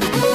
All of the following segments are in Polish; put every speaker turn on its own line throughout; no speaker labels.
Thank you.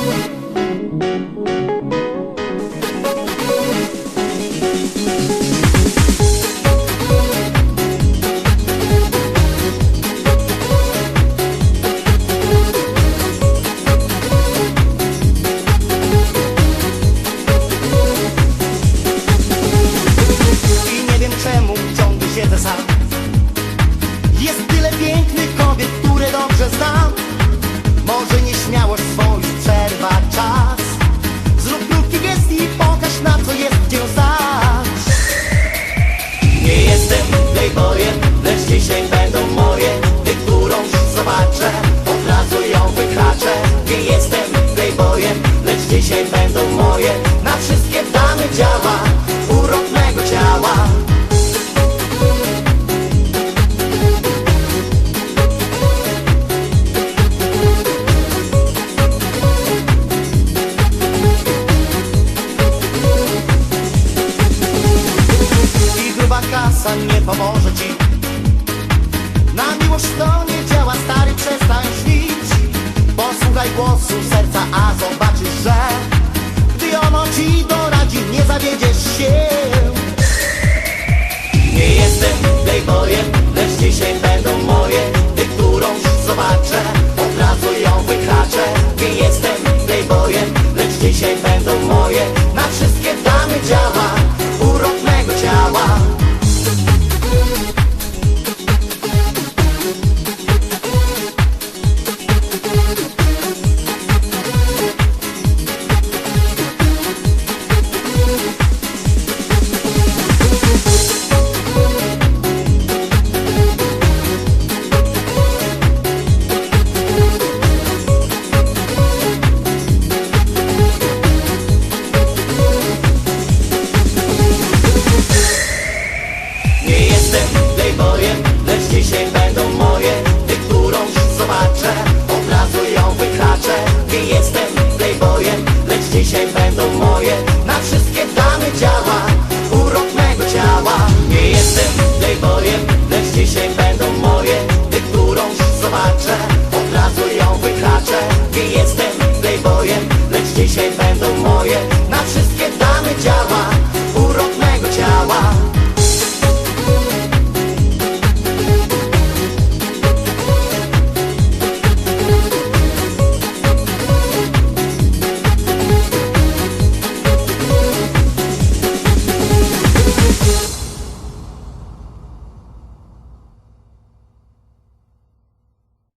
Kasa nie pomoże ci. Na miłość to nie działa, stary, przestań Lecz dzisiaj będą moje Na wszystkie damy działa, Urok mego ciała. Nie jestem playboyem Lecz dzisiaj będą moje. Gdy którąś zobaczę Od razu ją wykraczę. Nie jestem playboyem Lecz dzisiaj będą moje